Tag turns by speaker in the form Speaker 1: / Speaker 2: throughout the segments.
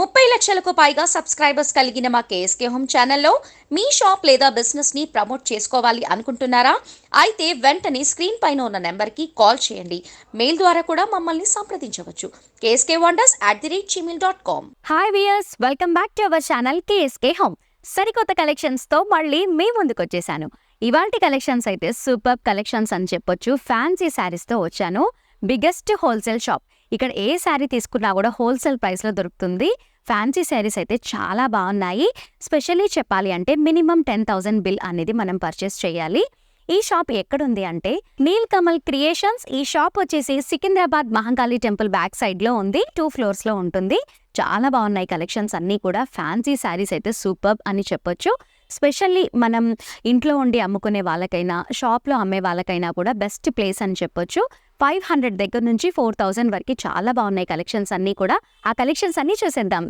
Speaker 1: ముప్పై లక్షలకు పైగా సబ్స్క్రైబర్స్ కలిగిన మా కేఎస్కే హోమ్ ఛానల్లో మీ షాప్ లేదా బిజినెస్ని ప్రమోట్ చేసుకోవాలి అనుకుంటున్నారా? అయితే వెంటనే స్క్రీన్ పైన ఉన్న నెంబర్కి కాల్ చేయండి. మెయిల్ ద్వారా కూడా మమ్మల్ని సంప్రదించవచ్చు. KSK wonders at the rate Gmail dot com.
Speaker 2: Hi we're welcome back to our channel KSK home. సరికొత్త కలెక్షన్స్తో మళ్ళీ మీ ముందుకు వచ్చేసాను. ఇవాంటి కలెక్షన్స్ అయితే సూపర్ కలెక్షన్స్ అని చెప్పొచ్చు. ఫ్యాన్సీ శారీస్తో వచ్చాను. బిగ్గెస్ట్ హోల్సేల్ షాప్ ఇక్కడ ఏ శారీ తీసుకున్నా కూడా హోల్సేల్ ప్రైస్లో దొరుకుతుంది. ఫ్యాన్సీ శారీస్ అయితే చాలా బాగున్నాయి. స్పెషల్లీ చెప్పాలి అంటే మినిమం టెన్ థౌసండ్ బిల్ అనేది మనం పర్చేస్ చేయాలి. ఈ షాప్ ఎక్కడుంది అంటే నీల్ కమల్ క్రియేషన్స్ ఈ షాప్ వచ్చేసి సికింద్రాబాద్ మహంకాళి టెంపుల్ బ్యాక్ సైడ్లో ఉంది. టూ ఫ్లోర్స్లో ఉంటుంది. చాలా బాగున్నాయి కలెక్షన్స్ అన్నీ కూడా. ఫ్యాన్సీ శారీస్ అయితే సూపర్ అని చెప్పొచ్చు. స్పెషల్లీ మనం ఇంట్లో ఉండి అమ్ముకునే వాళ్ళకైనా షాప్లో అమ్మే వాళ్ళకైనా కూడా బెస్ట్ ప్లేస్ అని చెప్పొచ్చు. ఫైవ్ హండ్రెడ్ దగ్గర నుంచి ఫోర్ థౌజండ్ వరకు చాలా బాగున్నాయి కలెక్షన్స్ అన్నీ కూడా. ఆ కలెక్షన్స్ అన్నీ చూసేద్దాం.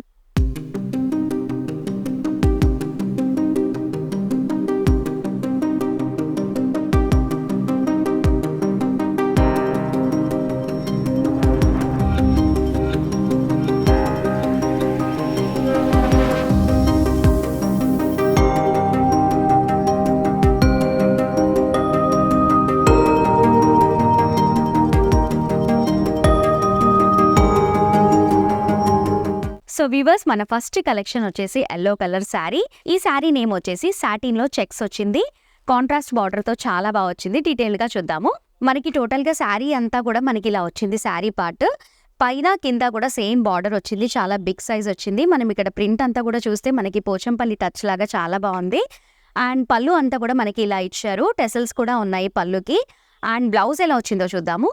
Speaker 2: సో వివర్స్ మన ఫస్ట్ కలెక్షన్ వచ్చేసి ఎల్లో కలర్ శారీ ఈ శారీ నేమ్ వచ్చేసి సాటిన్లో చెక్స్ వచ్చింది. కాంట్రాస్ట్ బార్డర్తో చాలా బాగా వచ్చింది. డీటెయిల్గా చూద్దాము. మనకి టోటల్గా శారీ అంతా కూడా మనకి ఇలా వచ్చింది శారీ పార్ట్ పైన కింద కూడా సేమ్ బార్డర్ వచ్చింది. చాలా బిగ్ సైజ్ వచ్చింది. మనం ఇక్కడ ప్రింట్ అంతా కూడా చూస్తే మనకి పోచంపల్లి టచ్ లాగా చాలా బాగుంది. అండ్ పళ్ళు అంతా కూడా మనకి ఇలా ఇచ్చారు. టెసల్స్ కూడా ఉన్నాయి పళ్ళుకి. అండ్ బ్లౌజ్ ఎలా వచ్చిందో చూద్దాము.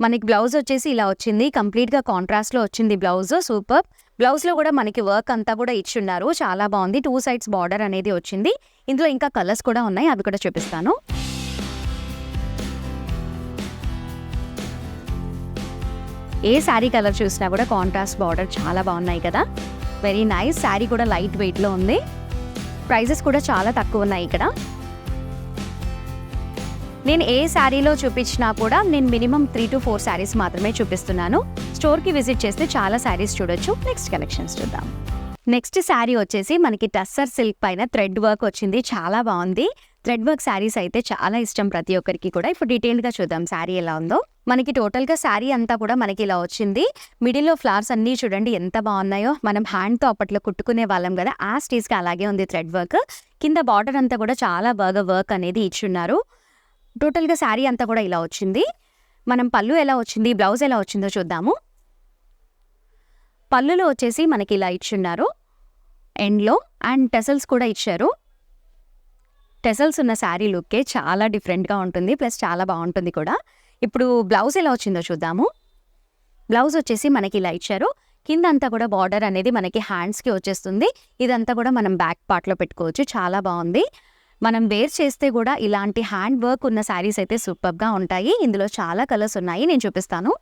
Speaker 2: మనకి బ్లౌజ్ వచ్చేసి ఇలా వచ్చింది. కంప్లీట్గా వచ్చింది బ్లౌజ్ సూపర్ బ్లౌజ్లో కూడా మనకి వర్క్ అంతా కూడా ఇచ్చున్నారు. చాలా బాగుంది. టూ సైడ్స్ బార్డర్ అనేది వచ్చింది. ఇందులో ఇంకా కలర్స్ కూడా ఉన్నాయి. అవి కూడా చూపిస్తాను. ఏ శారీ కలర్ చూసినా కూడా కాంట్రాస్ట్ బార్డర్ చాలా బాగున్నాయి కదా. వెరీ నైస్ శారీ కూడా లైట్ వెయిట్లో ఉంది. ప్రైజెస్ కూడా చాలా తక్కువ ఉన్నాయి ఇక్కడ. నేను ఏ శారీలో చూపించినా కూడా నేను minimum three to four saris మాత్రమే చూపిస్తున్నాను. స్టోర్కి విజిట్ చేస్తే చాలా శారీస్ చూడొచ్చు. నెక్స్ట్ కలెక్షన్స్ చూద్దాం. నెక్స్ట్ శారీ వచ్చేసి మనకి టస్సర్ సిల్క్ పైన థ్రెడ్ వర్క్ వచ్చింది. చాలా బాగుంది. థ్రెడ్ వర్క్ శారీస్ అయితే చాలా ఇష్టం ప్రతి ఒక్కరికి కూడా. ఇప్పుడు డీటెయిల్గా చూద్దాం శారీ ఎలా ఉందో. మనకి టోటల్గా శారీ అంతా కూడా మనకి ఇలా వచ్చింది. మిడిల్లో ఫ్లవర్స్ అన్నీ చూడండి ఎంత బాగున్నాయో. మనం హ్యాండ్తో అప్పట్లో కుట్టుకునే వాళ్ళం కదా. ఆ స్టేజ్కి అలాగే ఉంది థ్రెడ్ వర్క్. కింద బార్డర్ అంతా కూడా చాలా బాగా వర్క్ అనేది ఇచ్చున్నారు. టోటల్గా శారీ అంతా కూడా ఇలా వచ్చింది. మనం పళ్ళు ఎలా వచ్చింది బ్లౌజ్ ఎలా వచ్చిందో చూద్దాము. పళ్ళులో వచ్చేసి మనకి ఇలా ఇచ్చున్నారు. ఎండ్లో అండ్ టెసల్స్ కూడా ఇచ్చారు. టెసల్స్ ఉన్న శారీ లుక్కే చాలా డిఫరెంట్గా ఉంటుంది ప్లస్ చాలా బాగుంటుంది కూడా. ఇప్పుడు బ్లౌజ్ ఎలా వచ్చిందో చూద్దాము. బ్లౌజ్ వచ్చేసి మనకి ఇలా ఇచ్చారు. కింద అంతా కూడా బార్డర్ అనేది మనకి హ్యాండ్స్కి వచ్చేస్తుంది. ఇదంతా కూడా మనం బ్యాక్ పార్ట్లో పెట్టుకోవచ్చు. చాలా బాగుంది. మనం వేర్ చేస్తే కూడా ఇలాంటి హ్యాండ్ వర్క్ ఉన్న శారీస్ అయితే సూపర్గా ఉంటాయి. ఇందులో చాలా కలర్స్ ఉన్నాయి. నేను చూపిస్తాను.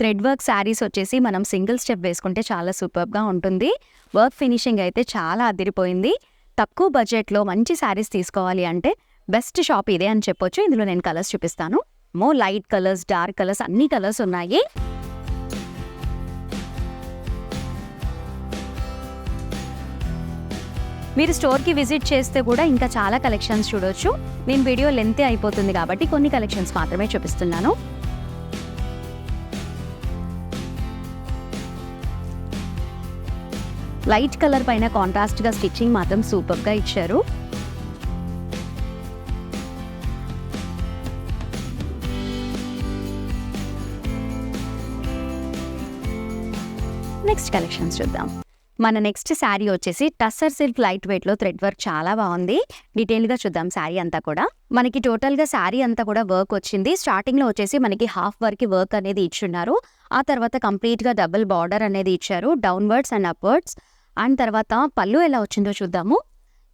Speaker 2: థ్రెడ్ వర్క్ శారీస్ వచ్చేసి మనం సింగిల్ స్టెప్ వేసుకుంటే చాలా సూపర్గా ఉంటుంది. వర్క్ ఫినిషింగ్ అయితే చాలా అదిరిపోయింది. తక్కువ బడ్జెట్లో మంచి శారీస్ తీసుకోవాలి అంటే బెస్ట్ షాప్ ఇదే అని చెప్పొచ్చు. ఇందులో నేను కలర్స్ చూపిస్తాను. మో లైట్ కలర్స్ డార్క్ కలర్స్ అన్ని కలర్స్ ఉన్నాయి. మీరు స్టోర్కి విజిట్ చేస్తే కూడా ఇంకా చాలా కలెక్షన్స్ చూడొచ్చు. నేను వీడియో లెంతే అయిపోతుంది కాబట్టి కొన్ని కలెక్షన్స్ మాత్రమే చూపిస్తున్నాను. లైట్ కలర్ పైన కాంట్రాస్ట్గా స్టిచ్చింగ్ మాత్రం సూపర్గా ఇచ్చారు. నెక్స్ట్ కలెక్షన్స్ చూద్దాం. మన నెక్స్ట్ శారీ వచ్చేసి టస్సర్ సిల్క్ లైట్ వెయిట్లో థ్రెడ్ వర్క్ చాలా బాగుంది. డీటెయిల్గా చూద్దాం శారీ అంతా కూడా. మనకి టోటల్గా శారీ అంతా కూడా వర్క్ వచ్చింది. స్టార్టింగ్లో వచ్చేసి మనకి హాఫ్ వర్క్ వర్క్ అనేది ఇచ్చున్నారు. ఆ తర్వాత కంప్లీట్గా డబుల్ బార్డర్ అనేది ఇచ్చారు. డౌన్వర్డ్స్ అండ్ అప్వర్డ్స్ అండ్ తర్వాత పళ్ళు ఎలా వచ్చిందో చూద్దాము.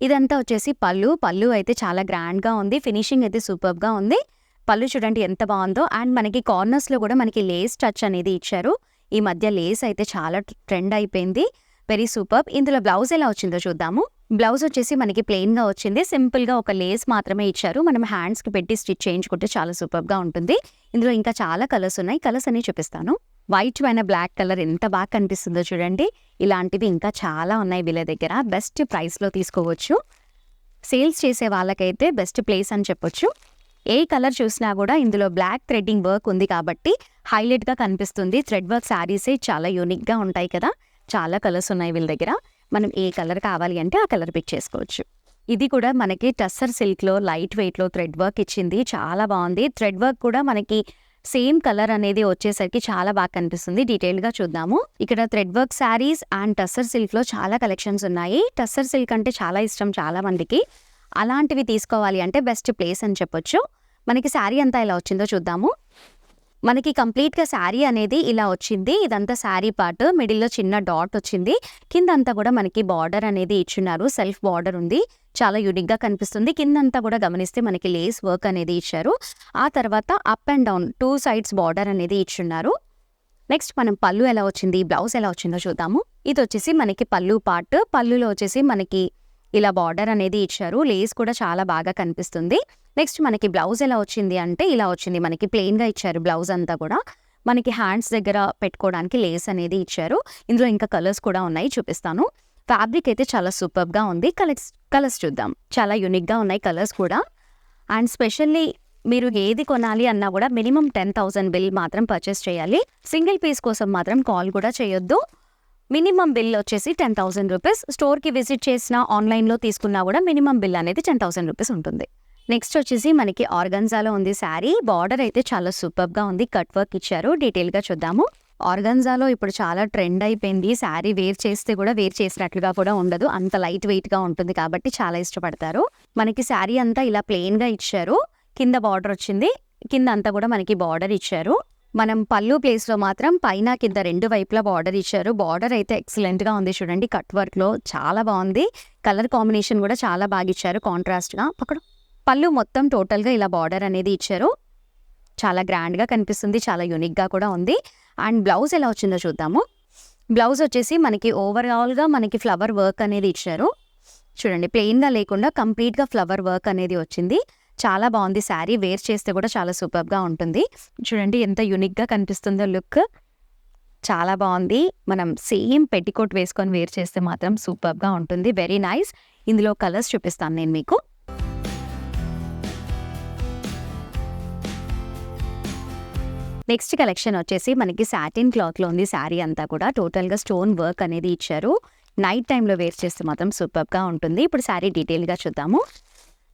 Speaker 2: ఇదంతా వచ్చేసి పళ్ళు. పళ్ళు అయితే చాలా గ్రాండ్గా ఉంది. ఫినిషింగ్ అయితే సూపర్గా ఉంది. పళ్ళు చూడండి ఎంత బాగుందో. అండ్ మనకి కార్నర్స్లో కూడా మనకి లేస్ టచ్ అనేది ఇచ్చారు. ఈ మధ్య లేస్ అయితే చాలా ట్రెండ్ అయిపోయింది. Very super. ఇందులో బ్లౌజ్ ఎలా వచ్చిందో చూద్దాము. బ్లౌజ్ వచ్చేసి మనకి ప్లెయిన్గా వచ్చింది. సింపుల్గా ఒక లేస్ మాత్రమే ఇచ్చారు. మనం హ్యాండ్స్కి పెట్టి స్టిచ్ చేయించుకుంటే చాలా సూపర్గా ఉంటుంది. ఇందులో ఇంకా చాలా కలర్స్ ఉన్నాయి. కలర్స్ అన్ని చూపిస్తాను. వైట్ పైన బ్లాక్ కలర్ ఎంత బాగా కనిపిస్తుందో చూడండి. ఇలాంటివి ఇంకా చాలా ఉన్నాయి వీళ్ళ దగ్గర. బెస్ట్ ప్రైస్లో తీసుకోవచ్చు. సేల్స్ చేసే వాళ్ళకైతే బెస్ట్ ప్లేస్ అని చెప్పొచ్చు. ఏ కలర్ చూసినా కూడా ఇందులో బ్లాక్ థ్రెడ్డింగ్ వర్క్ ఉంది కాబట్టి హైలైట్గా కనిపిస్తుంది. థ్రెడ్ వర్క్ శారీసే చాలా యూనిక్గా ఉంటాయి కదా. చాలా కలర్స్ ఉన్నాయి వీళ్ళ దగ్గర. మనం ఏ కలర్ కావాలి అంటే ఆ కలర్ పిక్ చేసుకోవచ్చు. ఇది కూడా మనకి టస్సర్ సిల్క్లో లైట్ వెయిట్లో థ్రెడ్ వర్క్ ఇచ్చింది. చాలా బాగుంది. థ్రెడ్ వర్క్ కూడా మనకి సేమ్ కలర్ అనేది వచ్చేసరికి చాలా బాగా కనిపిస్తుంది. డీటెయిల్గా చూద్దాము. ఇక్కడ thread work saris and tussar సిల్క్లో చాలా కలెక్షన్స్ ఉన్నాయి. టస్సర్ సిల్క్ అంటే చాలా ఇష్టం చాలా మందికి. అలాంటివి తీసుకోవాలి అంటే బెస్ట్ ప్లేస్ అని చెప్పొచ్చు. మనకి శారీ అంతా ఇలా వచ్చిందో చూద్దాము. మనకి కంప్లీట్గా శారీ అనేది ఇలా వచ్చింది. ఇదంతా శారీ పార్ట్. మిడిల్లో చిన్న డాట్ వచ్చింది. కింద అంతా కూడా మనకి బార్డర్ అనేది ఇచ్చున్నారు. సెల్ఫ్ బార్డర్ ఉంది. చాలా యూనిక్గా కనిపిస్తుంది. కిందంతా కూడా గమనిస్తే మనకి లేస్ వర్క్ అనేది ఇచ్చారు. ఆ తర్వాత up and down two sides border అనేది ఇచ్చున్నారు. నెక్స్ట్ మనం పళ్ళు ఎలా వచ్చింది? బ్లౌజ్ ఎలా వచ్చిందో చూద్దాము. ఇది వచ్చేసి మనకి పళ్ళు పార్ట్. పళ్ళులో వచ్చేసి మనకి ఇలా బార్డర్ అనేది ఇచ్చారు. లేస్ కూడా చాలా బాగా కనిపిస్తుంది. నెక్స్ట్ మనకి బ్లౌజ్ ఎలా వచ్చింది అంటే ఇలా వచ్చింది. మనకి ప్లెయిన్గా ఇచ్చారు బ్లౌజ్ అంతా కూడా. మనకి హ్యాండ్స్ దగ్గర పెట్టుకోవడానికి లేస్ అనేది ఇచ్చారు. ఇందులో ఇంకా కలర్స్ కూడా ఉన్నాయి చూపిస్తాను. ఫ్యాబ్రిక్ అయితే చాలా సూపర్గా ఉంది. కలర్స్ కలర్స్ చూద్దాం. చాలా యూనిక్గా ఉన్నాయి కలర్స్ కూడా. అండ్ స్పెషల్లీ మీరు ఏది కొనాలి అన్నా కూడా మినిమం టెన్ థౌసండ్ బిల్ మాత్రం పర్చేస్ చేయాలి. సింగిల్ పీస్ కోసం మాత్రం కాల్ కూడా చేయొద్దు. మినిమం బిల్ వచ్చేసి టెన్ థౌసండ్ రూపీస్. స్టోర్కి విజిట్ చేసినా ఆన్లైన్లో తీసుకున్నా కూడా మినిమం బిల్ అనేది టెన్ థౌసండ్ రూపీస్ ఉంటుంది. నెక్స్ట్ వచ్చేసి మనకి ఆర్గన్జాలో ఉంది శారీ. బార్డర్ అయితే చాలా సూపర్గా ఉంది. కట్ వర్క్ ఇచ్చారు. డీటెయిల్గా చూద్దాము. ఆర్గన్జాలో ఇప్పుడు చాలా ట్రెండ్ అయిపోయింది. శారీ వేర్ చేస్తే కూడా వేర్ చేసినట్లుగా కూడా ఉండదు. అంత లైట్ వెయిట్గా ఉంటుంది కాబట్టి చాలా ఇష్టపడతారు. మనకి శారీ అంతా ఇలా ప్లెయిన్గా ఇచ్చారు. కింద బార్డర్ వచ్చింది. కింద అంతా కూడా మనకి బార్డర్ ఇచ్చారు. మనం పళ్ళు ప్లేస్లో మాత్రం పైన కింద రెండు వైపులా బార్డర్ ఇచ్చారు. బార్డర్ అయితే ఎక్సలెంట్గా ఉంది చూడండి. కట్ వర్క్లో చాలా బాగుంది. కలర్ కాంబినేషన్ కూడా చాలా బాగా ఇచ్చారు కాంట్రాస్ట్గా అక్కడ పళ్ళు మొత్తం టోటల్గా ఇలా బార్డర్ అనేది ఇచ్చారు. చాలా గ్రాండ్గా కనిపిస్తుంది చాలా యూనిక్గా కూడా ఉంది. అండ్ బ్లౌజ్ ఎలా వచ్చిందో చూద్దాము. బ్లౌజ్ వచ్చేసి మనకి ఓవరాల్గా మనకి ఫ్లవర్ వర్క్ అనేది ఇచ్చారు. చూడండి ప్లెయిన్గా లేకుండా కంప్లీట్గా ఫ్లవర్ వర్క్ అనేది వచ్చింది. చాలా బాగుంది శారీ. వేర్ చేస్తే కూడా చాలా సూపర్గా ఉంటుంది. చూడండి ఎంత యూనిక్గా కనిపిస్తుందో లుక్. చాలా బాగుంది. మనం సేమ్ పెట్టికోట్ వేసుకొని వేర్ చేస్తే మాత్రం సూపర్గా ఉంటుంది. వెరీ నైస్ ఇందులో కలర్స్ చూపిస్తాను నేను మీకు. నెక్స్ట్ కలెక్షన్ వచ్చేసి మనకి సాటిన్ క్లాత్లో ఉంది శారీ అంతా కూడా. టోటల్గా స్టోన్ వర్క్ అనేది ఇచ్చారు. నైట్ టైంలో వేర్ చేస్తే మాత్రం సూపర్గా ఉంటుంది. ఇప్పుడు శారీ డీటెయిల్గా చూద్దాము.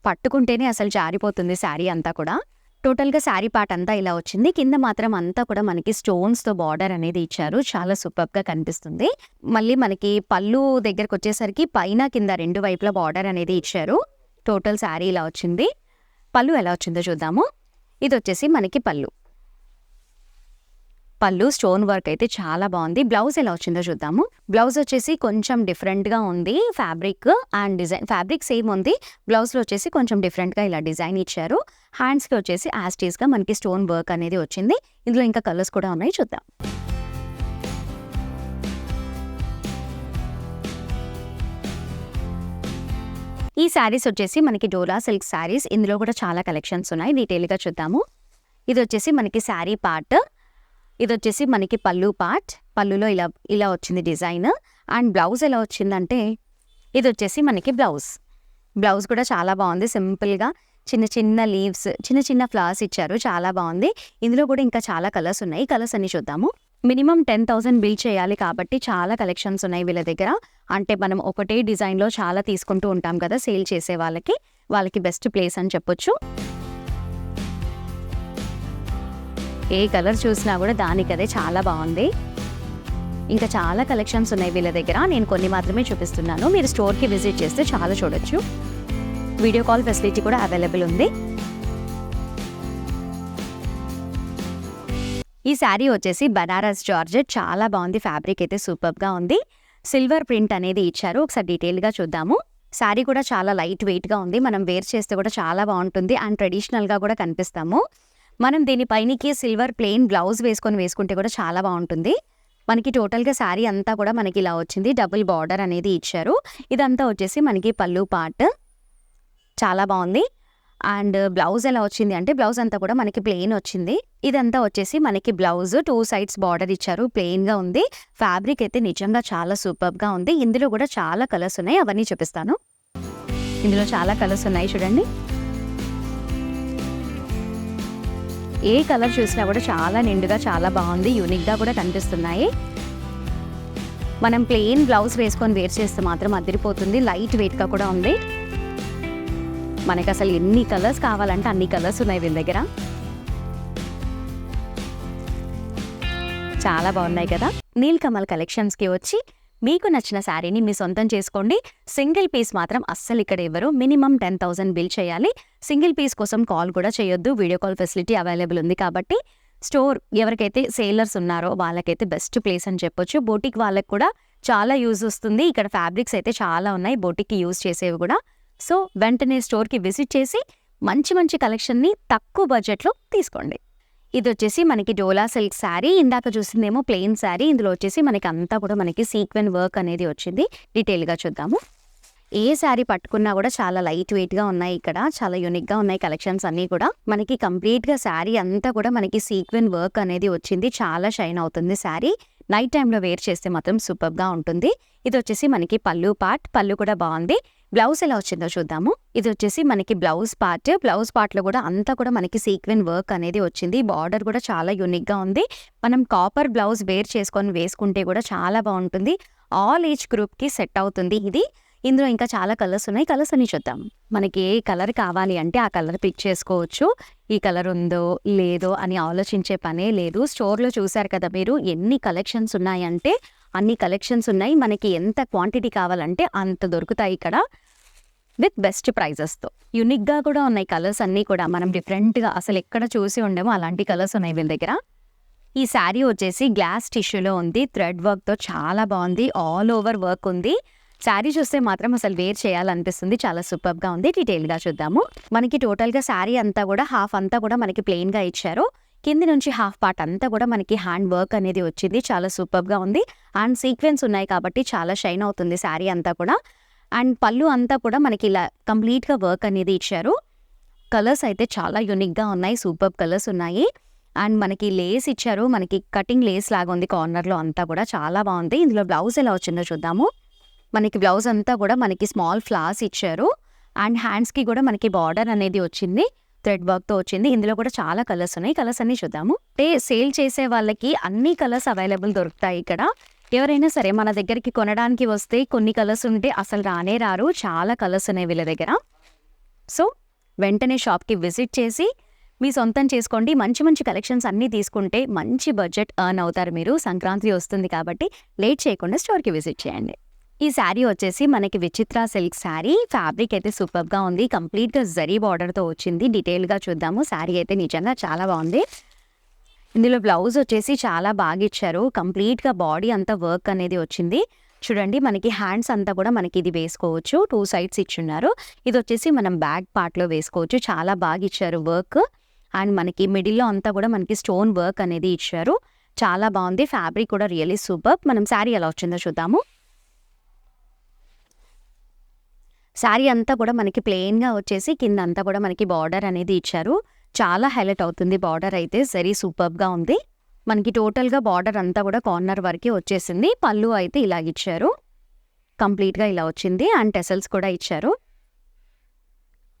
Speaker 2: పట్టుకుంటేనే అసలు జారిపోతుంది శారీ అంతా కూడా. టోటల్గా శారీ పార్ట్ అంతా ఇలా వచ్చింది. కింద మాత్రం అంతా కూడా మనకి స్టోన్స్తో బార్డర్ అనేది ఇచ్చారు. చాలా సూపర్గా కనిపిస్తుంది. మళ్ళీ మనకి పళ్ళు దగ్గరకు వచ్చేసరికి పైన కింద రెండు వైపులా బార్డర్ అనేది ఇచ్చారు. టోటల్ శారీ ఇలా వచ్చింది. పళ్ళు ఎలా వచ్చిందో చూద్దాము. ఇది వచ్చేసి మనకి పళ్ళు. పళ్ళు స్టోన్ వర్క్ అయితే చాలా బాగుంది. బ్లౌజ్ ఎలా వచ్చిందో చూద్దాము. బ్లౌజ్ వచ్చేసి కొంచెం డిఫరెంట్గా ఉంది fabric and design fabric same ఉంది. బ్లౌజ్లో వచ్చేసి కొంచెం డిఫరెంట్గా ఇలా డిజైన్ ఇచ్చారు. హ్యాండ్స్కి వచ్చేసి యాస్టీస్గా మనకి స్టోన్ వర్క్ అనేది వచ్చింది. ఇందులో ఇంకా కలర్స్ కూడా ఉన్నాయి చూద్దాం. ఈ శారీస్ వచ్చేసి మనకి డోలా సిల్క్ శారీస్ ఇందులో కూడా చాలా కలెక్షన్స్ ఉన్నాయి. డీటెయిల్గా చూద్దాము. ఇది వచ్చేసి మనకి శారీ పార్ట్ ఇది వచ్చేసి మనకి పళ్ళు పార్ట్ పళ్ళులో ఇలా ఇలా వచ్చింది డిజైన్. అండ్ బ్లౌజ్ ఎలా వచ్చిందంటే ఇది వచ్చేసి మనకి బ్లౌజ్. బ్లౌజ్ కూడా చాలా బాగుంది సింపుల్గా చిన్న చిన్న లీవ్స్ చిన్న చిన్న ఫ్లవర్స్ ఇచ్చారు చాలా బాగుంది. ఇందులో కూడా ఇంకా చాలా కలర్స్ ఉన్నాయి. కలర్స్ అన్ని చూద్దాము. మినిమం టెన్ థౌసండ్ బిల్ చేయాలి కాబట్టి చాలా కలెక్షన్స్ ఉన్నాయి వీళ్ళ దగ్గర. అంటే మనం ఒకటే డిజైన్లో చాలా తీసుకుంటూ ఉంటాం కదా సేల్ చేసే వాళ్ళకి. వాళ్ళకి బెస్ట్ ప్లేస్ అని చెప్పొచ్చు. ఏ కలర్ చూసినా కూడా దానికదే చాలా బాగుంది. ఇంకా చాలా కలెక్షన్స్ ఉన్నాయి వీళ్ళ దగ్గర. నేను కొన్ని మాత్రమే చూపిస్తున్నాను. మీరు స్టోర్కి విజిట్ చేస్తే చాలా చూడొచ్చు. వీడియో కాల్ ఫెసిలిటీ కూడా అవైలబుల్ ఉంది. ఈ శారీ వచ్చేసి బనారస్ జార్జెట్. చాలా బాగుంది. ఫ్యాబ్రిక్ అయితే సూపర్గా ఉంది. సిల్వర్ ప్రింట్ అనేది ఇచ్చారు. ఒకసారి డీటెయిల్గా చూద్దాము. శారీ కూడా చాలా లైట్ వెయిట్గా ఉంది. మనం వేర్ చేస్తే కూడా చాలా బాగుంటుంది. అండ్ ట్రెడిషనల్గా కూడా కనిపిస్తాము. మనం దీనిపైనకి సిల్వర్ ప్లెయిన్ బ్లౌజ్ వేసుకొని వేసుకుంటే కూడా చాలా బాగుంటుంది. మనకి టోటల్గా శారీ అంతా కూడా మనకి ఇలా వచ్చింది. డబుల్ బార్డర్ అనేది ఇచ్చారు. ఇదంతా వచ్చేసి మనకి పళ్ళు పార్ట్ చాలా బాగుంది. అండ్ బ్లౌజ్ ఎలా వచ్చింది అంటే బ్లౌజ్ అంతా కూడా మనకి ప్లెయిన్ వచ్చింది. ఇదంతా వచ్చేసి మనకి బ్లౌజ్ టూ సైడ్స్ బార్డర్ ఇచ్చారు. ప్లెయిన్గా ఉంది. ఫ్యాబ్రిక్ అయితే నిజంగా చాలా సూపర్గా ఉంది. ఇందులో కూడా చాలా కలర్స్ ఉన్నాయి. అవన్నీ చూపిస్తాను. ఇందులో చాలా కలర్స్ ఉన్నాయి. చూడండి. ఏ కలర్ చూసినా కూడా చాలా నిండుగా చాలా బాగుంది. యూనిక్గా కూడా కనిపిస్తున్నాయి. మనం ప్లెయిన్ బ్లౌజ్ వేసుకొని వేర్ చేస్తే మాత్రం అదిరిపోతుంది. లైట్ వెయిట్గా కూడా ఉంది. మనకి అసలు ఎన్ని కలర్స్ కావాలంటే అన్ని కలర్స్ ఉన్నాయి వీళ్ళ దగ్గర. చాలా బాగున్నాయి కదా. నీల్ కమల్ కలెక్షన్స్కి వచ్చి మీకు నచ్చిన శారీని మీ సొంతం చేసుకోండి. సింగిల్ పీస్ మాత్రం అస్సలు ఇక్కడ ఇవ్వరు. మినిమం టెన్ థౌసండ్ బిల్ చేయాలి. సింగిల్ పీస్ కోసం కాల్ కూడా చేయొద్దు. వీడియో కాల్ ఫెసిలిటీ అవైలబుల్ ఉంది కాబట్టి స్టోర్ ఎవరికైతే సేలర్స్ ఉన్నారో వాళ్ళకైతే బెస్ట్ ప్లేస్ అని చెప్పొచ్చు. బోటిక్ వాళ్ళకి కూడా చాలా యూజ్ వస్తుంది. ఇక్కడ ఫ్యాబ్రిక్స్ అయితే చాలా ఉన్నాయి. బోటిక్కి యూజ్ చేసేవి కూడా. సో వెంటనే స్టోర్కి విజిట్ చేసి మంచి మంచి కలెక్షన్ని తక్కువ బడ్జెట్లో తీసుకోండి. ఇది వచ్చేసి మనకి డోలా సిల్క్ శారీ. ఇందాక చూసిందేమో ప్లెయిన్ శారీ. ఇందులో వచ్చేసి మనకి అంతా కూడా మనకి సీక్వెన్ వర్క్ అనేది వచ్చింది. డీటెయిల్గా చూద్దాము. ఏ శారీ పట్టుకున్నా కూడా చాలా లైట్ వెయిట్గా ఉన్నాయి ఇక్కడ. చాలా యూనిక్గా ఉన్నాయి కలెక్షన్స్ అన్నీ కూడా. మనకి కంప్లీట్గా శారీ అంతా కూడా మనకి సీక్వెన్ వర్క్ అనేది వచ్చింది. చాలా షైన్ అవుతుంది శారీ. నైట్ టైంలో వేర్ చేస్తే మాత్రం సూపర్గా ఉంటుంది. ఇది వచ్చేసి మనకి పళ్ళు పార్ట్. పళ్ళు కూడా బాగుంది. బ్లౌజ్ ఎలా వచ్చిందో చూద్దాము. ఇది వచ్చేసి మనకి బ్లౌజ్ పార్ట్ బ్లౌజ్ పార్ట్లో కూడా అంతా కూడా మనకి సీక్వెన్ వర్క్ అనేది వచ్చింది. బార్డర్ కూడా చాలా యూనిక్గా ఉంది. మనం కాపర్ బ్లౌజ్ వేర్ చేసుకొని వేసుకుంటే కూడా చాలా బాగుంటుంది. ఆల్ ఏజ్ గ్రూప్కి సెట్ అవుతుంది ఇది. ఇందులో ఇంకా చాలా కలర్స్ ఉన్నాయి. కలర్స్ అన్ని చూద్దాం. మనకి ఏ కలర్ కావాలి అంటే ఆ కలర్ పిక్ చేసుకోవచ్చు. ఈ కలర్ ఉందో లేదో అని ఆలోచించే పనే లేదు. స్టోర్లో చూశారు కదా మీరు ఎన్ని కలెక్షన్స్ ఉన్నాయంటే అన్ని కలెక్షన్స్ ఉన్నాయి. మనకి ఎంత క్వాంటిటీ కావాలంటే అంత దొరుకుతాయి ఇక్కడ. విత్ బెస్ట్ ప్రైజెస్తో యూనిక్గా కూడా ఉన్నాయి కలర్స్ అన్నీ కూడా. మనం డిఫరెంట్గా అసలు ఎక్కడ చూసి ఉండేమో. అలాంటి కలర్స్ ఉన్నాయి వీళ్ళ దగ్గర. ఈ శారీ వచ్చేసి గ్లాస్ టిష్యూలో ఉంది. థ్రెడ్ వర్క్తో చాలా బాగుంది. ఆల్ ఓవర్ వర్క్ ఉంది. శారీ చూస్తే మాత్రం అసలు వేర్ చేయాలనిపిస్తుంది. చాలా సూపర్గా ఉంది. డీటెయిల్గా చూద్దాము. మనకి టోటల్గా శారీ అంతా కూడా హాఫ్ అంతా కూడా మనకి ప్లెయిన్గా ఇచ్చారు. కింది నుంచి హాఫ్ పార్ట్ అంతా కూడా మనకి హ్యాండ్ వర్క్ అనేది వచ్చింది. చాలా సూపర్గా ఉంది. అండ్ సీక్వెన్స్ ఉన్నాయి కాబట్టి చాలా షైన్ అవుతుంది శారీ అంతా కూడా. అండ్ పళ్ళు అంతా కూడా మనకి ఇలా కంప్లీట్గా వర్క్ అనేది ఇచ్చారు. కలర్స్ అయితే చాలా యూనిక్గా ఉన్నాయి సూపర్ కలర్స్ ఉన్నాయి. అండ్ మనకి లేస్ ఇచ్చారు మనకి కటింగ్ లేస్ లాగా ఉంది కార్నర్లో అంతా కూడా చాలా బాగుంది. ఇందులో బ్లౌజ్ ఎలా వచ్చిందో చూద్దాము. మనకి బ్లౌజ్ అంతా కూడా మనకి స్మాల్ ఫ్లాస్ ఇచ్చారు. అండ్ హ్యాండ్స్కి కూడా మనకి బార్డర్ అనేది వచ్చింది థ్రెడ్ వర్క్తో వచ్చింది. ఇందులో కూడా చాలా కలర్స్ ఉన్నాయి. కలర్స్ అన్ని చూద్దాము. అంటే సేల్ చేసే వాళ్ళకి అన్ని కలర్స్ అవైలబుల్ దొరుకుతాయి ఇక్కడ. ఎవరైనా సరే మన దగ్గరికి కొనడానికి వస్తే కొన్ని కలర్స్ ఉంటే అసలు రానే రారు. చాలా కలర్స్ ఉన్నాయి వీళ్ళ దగ్గర. సో వెంటనే షాప్కి విజిట్ చేసి మీ సొంతం చేసుకోండి. మంచి మంచి కలెక్షన్స్ అన్నీ తీసుకుంటే మంచి బడ్జెట్ ఎర్న్ అవుతారు మీరు. సంక్రాంతి వస్తుంది కాబట్టి లేట్ చేయకుండా స్టోర్కి విజిట్ చేయండి. ఈ శారీ వచ్చేసి మనకి విచిత్ర సిల్క్ శారీ. ఫ్యాబ్రిక్ అయితే సూపర్గా ఉంది. కంప్లీట్గా జరీ బార్డర్తో వచ్చింది. డీటెయిల్గా చూద్దాము. శారీ అయితే నిజంగా చాలా బాగుంది. ఇందులో బ్లౌజ్ వచ్చేసి చాలా బాగా ఇచ్చారు. కంప్లీట్గా బాడీ అంతా వర్క్ అనేది వచ్చింది. చూడండి మనకి హ్యాండ్స్ అంతా కూడా మనకి ఇది వేసుకోవచ్చు. టూ సైడ్స్ ఇచ్చున్నారు. ఇది వచ్చేసి మనం బ్యాక్ పార్ట్లో వేసుకోవచ్చు. చాలా బాగా ఇచ్చారు వర్క్ అండ్ మనకి మిడిల్లో అంతా కూడా మనకి స్టోన్ వర్క్ అనేది ఇచ్చారు. చాలా బాగుంది. ఫ్యాబ్రిక్ కూడా రియలీ సూపర్ మనం శారీ ఎలా వచ్చిందో చూద్దాము. శారీ అంతా కూడా మనకి ప్లెయిన్గా వచ్చేసి కింద అంతా కూడా మనకి బార్డర్ అనేది ఇచ్చారు. చాలా హైలైట్ అవుతుంది. బార్డర్ అయితే సరీ సూపర్గా ఉంది. మనకి టోటల్గా బార్డర్ అంతా కూడా కార్నర్ వరకే వచ్చేసింది. పళ్ళు అయితే ఇలా ఇచ్చారు. కంప్లీట్గా ఇలా వచ్చింది. అండ్ టెసల్స్ కూడా ఇచ్చారు.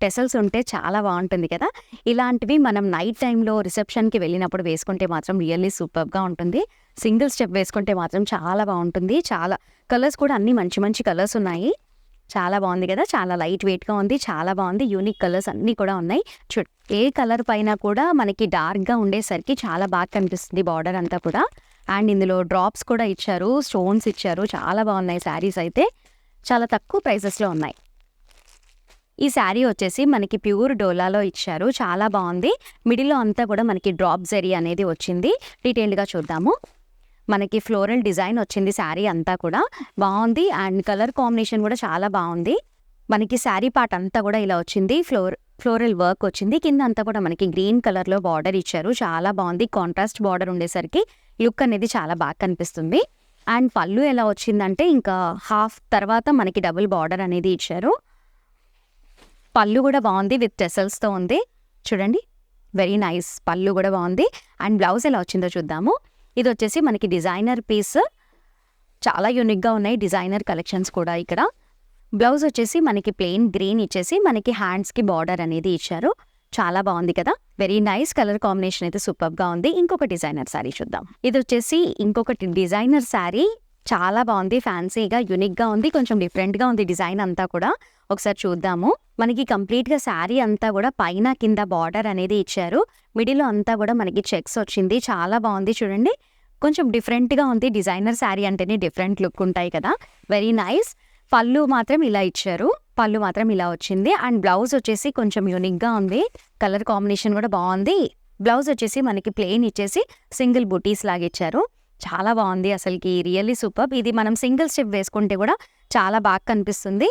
Speaker 2: టెసల్స్ ఉంటే చాలా బాగుంటుంది కదా. ఇలాంటివి మనం నైట్ టైంలో రిసెప్షన్కి వెళ్ళినప్పుడు వేసుకుంటే మాత్రం రియల్లీ సూపర్గా ఉంటుంది. సింగిల్ స్టెప్ వేసుకుంటే మాత్రం చాలా బాగుంటుంది. చాలా కలర్స్ కూడా అన్నీ మంచి మంచి కలర్స్ ఉన్నాయి. చాలా బాగుంది కదా. చాలా లైట్ వెయిట్గా ఉంది. చాలా బాగుంది. యూనిక్ కలర్స్ అన్నీ కూడా ఉన్నాయి. చూ ఏ కలర్ పైన కూడా మనకి డార్క్గా ఉండేసరికి చాలా బాగా కనిపిస్తుంది బార్డర్ అంతా కూడా. అండ్ ఇందులో డ్రాప్స్ కూడా ఇచ్చారు. స్టోన్స్ ఇచ్చారు. చాలా బాగున్నాయి శారీస్ అయితే. చాలా తక్కువ ప్రైసెస్లో ఉన్నాయి. ఈ శారీ వచ్చేసి మనకి ప్యూర్ డోలాలో ఇచ్చారు. చాలా బాగుంది. మిడిల్లో అంతా కూడా మనకి డ్రాప్ జరీ అనేది వచ్చింది. డీటెయిల్డ్గా చూద్దాము. మనకి ఫ్లోరల్ డిజైన్ వచ్చింది శారీ అంతా కూడా. బాగుంది. అండ్ కలర్ కాంబినేషన్ కూడా చాలా బాగుంది. మనకి శారీ పార్ట్ అంతా కూడా ఇలా వచ్చింది. ఫ్లోర్ ఫ్లోరల్ వర్క్ వచ్చింది. కింద అంతా కూడా మనకి గ్రీన్ కలర్లో బార్డర్ ఇచ్చారు. చాలా బాగుంది. కాంట్రాస్ట్ బార్డర్ ఉండేసరికి లుక్ అనేది చాలా బాగా కనిపిస్తుంది. అండ్ పళ్ళు ఎలా వచ్చిందంటే ఇంకా హాఫ్ తర్వాత మనకి డబుల్ బార్డర్ అనేది ఇచ్చారు. పళ్ళు కూడా బాగుంది. విత్ టెసల్స్తో ఉంది. చూడండి. Very nice. పళ్ళు కూడా బాగుంది. అండ్ బ్లౌజ్ ఎలా వచ్చిందో చూద్దాము. ఇది వచ్చేసి మనకి డిజైనర్ పీస్. చాలా యూనిక్గా ఉన్నాయి డిజైనర్ కలెక్షన్స్ కూడా ఇక్కడ. బ్లౌజ్ వచ్చేసి మనకి ప్లెయిన్ గ్రీన్ ఇచ్చేసి మనకి హ్యాండ్స్కి బార్డర్ అనేది ఇచ్చారు. చాలా బాగుంది కదా. వెరీ నైస్ కలర్ కాంబినేషన్ అయితే సూపర్గా ఉంది. ఇంకొక డిజైనర్ శారీ చూద్దాం. ఇది వచ్చేసి ఇంకొకటి డిజైనర్ శారీ. చాలా బాగుంది ఫ్యాన్సీగా యూనిక్గా ఉంది. కొంచెం డిఫరెంట్గా ఉంది డిజైన్ అంతా కూడా. ఒకసారి చూద్దాము. మనకి కంప్లీట్గా శారీ అంతా కూడా పైన కింద బార్డర్ అనేది ఇచ్చారు. మిడిల్లో అంతా కూడా మనకి చెక్స్ వచ్చింది. చాలా బాగుంది చూడండి. కొంచెం డిఫరెంట్గా ఉంది. డిజైనర్ శారీ అంటేనే డిఫరెంట్ లుక్ ఉంటాయి కదా. వెరీ నైస్ పళ్ళు మాత్రం ఇలా ఇచ్చారు. పళ్ళు మాత్రం ఇలా వచ్చింది. అండ్ బ్లౌజ్ వచ్చేసి కొంచెం యూనిక్గా ఉంది. కలర్ కాంబినేషన్ కూడా బాగుంది. బ్లౌజ్ వచ్చేసి మనకి ప్లెయిన్ ఇచ్చేసి సింగిల్ బుటీస్ లాగా ఇచ్చారు. చాలా బాగుంది అసలుకి. రియల్లీ సూపర్ ఇది మనం సింగిల్ స్టెప్ వేసుకుంటే కూడా చాలా బాగా కనిపిస్తుంది.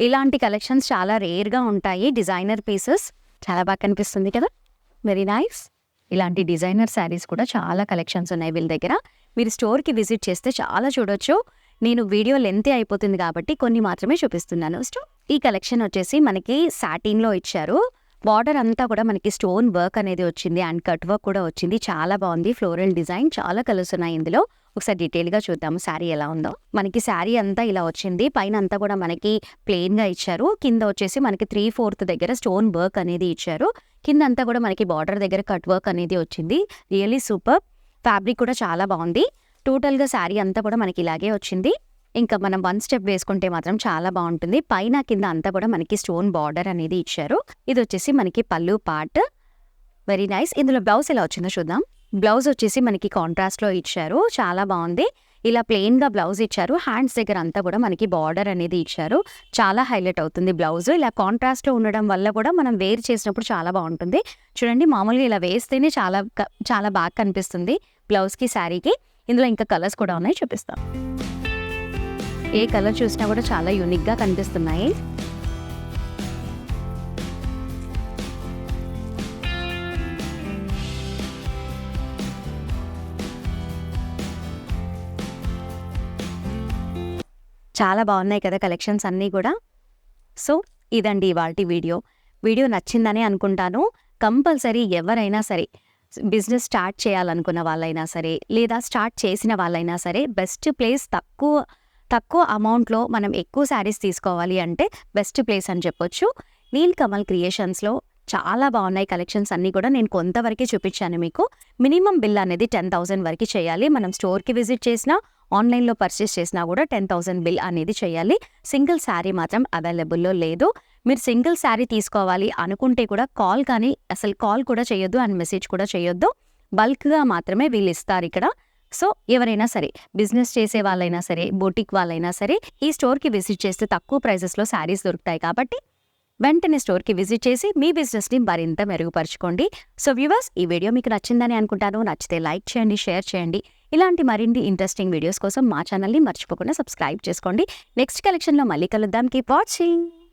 Speaker 2: ఇలాంటి కలెక్షన్స్ చాలా రేర్గా ఉంటాయి. డిజైనర్ పీసెస్ చాలా బాగా కనిపిస్తుంది కదా? వెరీ నైస్ ఇలాంటి డిజైనర్ శారీస్ కూడా చాలా కలెక్షన్స్ ఉన్నాయి వీళ్ళ దగ్గర. మీరు స్టోర్కి విజిట్ చేస్తే చాలా చూడొచ్చు. నేను వీడియో లెంతే అయిపోతుంది కాబట్టి కొన్ని మాత్రమే చూపిస్తున్నాను. సో ఈ కలెక్షన్ వచ్చేసి మనకి సాటిన్లో ఇచ్చారు. బార్డర్ అంతా కూడా మనకి స్టోన్ వర్క్ అనేది వచ్చింది. అండ్ కట్ వర్క్ కూడా వచ్చింది. చాలా బాగుంది. ఫ్లోరల్ డిజైన్ చాలా కలర్స్ ఉన్నాయి ఇందులో. ఒకసారి డీటెయిల్గా చూద్దాము శారీ ఎలా ఉందో. మనకి శారీ అంతా ఇలా వచ్చింది. పైన అంతా కూడా మనకి ప్లెయిన్గా ఇచ్చారు. కింద వచ్చేసి మనకి త్రీ ఫోర్త్ దగ్గర స్టోన్ వర్క్ అనేది ఇచ్చారు. కింద అంతా కూడా మనకి బార్డర్ దగ్గర కట్ వర్క్ అనేది వచ్చింది. Really super. ఫ్యాబ్రిక్ కూడా చాలా బాగుంది. టోటల్గా శారీ అంతా కూడా మనకి ఇలాగే వచ్చింది. ఇంకా మనం వన్ స్టెప్ వేసుకుంటే మాత్రం చాలా బాగుంటుంది. పైన కింద అంతా కూడా మనకి స్టోన్ బార్డర్ అనేది ఇచ్చారు. ఇది వచ్చేసి మనకి పళ్ళు పార్ట్. Very nice. ఇందులో బ్లౌజ్ ఎలా వచ్చిందో చూద్దాం. బ్లౌజ్ వచ్చేసి మనకి కాంట్రాస్ట్లో ఇచ్చారు. చాలా బాగుంది. ఇలా ప్లెయిన్గా బ్లౌజ్ ఇచ్చారు. హ్యాండ్స్ దగ్గర అంతా కూడా మనకి బార్డర్ అనేది ఇచ్చారు. చాలా హైలైట్ అవుతుంది బ్లౌజ్. ఇలా కాంట్రాస్ట్లో ఉండడం వల్ల కూడా మనం వేర్ చేసినప్పుడు చాలా బాగుంటుంది. చూడండి మామూలుగా ఇలా వేస్తేనే చాలా చాలా బాగా కనిపిస్తుంది బ్లౌజ్కి శారీకి. ఇందులో ఇంకా కలర్స్ కూడా ఉన్నాయి. చూపిస్తాం. ఏ కలర్ చూసినా కూడా చాలా యూనిక్గా కనిపిస్తున్నాయి. చాలా బాగున్నాయి కదా కలెక్షన్స్ అన్నీ కూడా. సో ఇదండి ఇవాళ వీడియో. వీడియో నచ్చిందనే అనుకుంటాను. కంపల్సరీ ఎవరైనా సరే బిజినెస్ స్టార్ట్ చేయాలనుకున్న వాళ్ళైనా సరే లేదా స్టార్ట్ చేసిన వాళ్ళైనా సరే బెస్ట్ ప్లేస్ తక్కువ తక్కువ అమౌంట్లో మనం ఎక్కువ శారీస్ తీసుకోవాలి అంటే బెస్ట్ ప్లేస్ అని చెప్పొచ్చు. నీల్ కమల్ క్రియేషన్స్లో చాలా బాగున్నాయి కలెక్షన్స్ అన్నీ కూడా నేను కొంతవరకే చూపించాను మీకు. మినిమం బిల్ అనేది టెన్ థౌజండ్ వరకు చేయాలి. మనం స్టోర్కి విజిట్ చేసినా ఆన్లైన్లో పర్చేస్ చేసినా కూడా టెన్ థౌసండ్ బిల్ అనేది చేయాలి. సింగిల్ శారీ మాత్రం అవైలబుల్లో లేదు. మీరు సింగిల్ శారీ తీసుకోవాలి అనుకుంటే కూడా కాల్ కానీ అసలు కాల్ కూడా చేయొద్దు అండ్ మెసేజ్ కూడా చేయొద్దు. బల్క్గా మాత్రమే వీళ్ళు ఇస్తారు ఇక్కడ. సో ఎవరైనా సరే బిజినెస్ చేసే వాళ్ళైనా సరే బొటిక్ వాళ్ళైనా సరే ఈ స్టోర్కి విజిట్ చేస్తే తక్కువ ప్రైజెస్లో శారీస్ దొరుకుతాయి కాబట్టి వెంటనే స్టోర్కి విజిట్ చేసి మీ బిజినెస్ని మరింత మెరుగుపరచుకోండి. సో వ్యూవర్స్ ఈ వీడియో మీకు నచ్చిందని అనుకుంటాను. నచ్చితే లైక్ చేయండి షేర్ చేయండి. ఇలాంటి మరిన్ని ఇంట్రెస్టింగ్ వీడియోస్ కోసం మా ఛానల్ని మర్చిపోకుండా సబ్స్క్రైబ్ చేసుకోండి. నెక్స్ట్ కలెక్షన్లో మళ్ళీ కలుద్దాం. Keep watching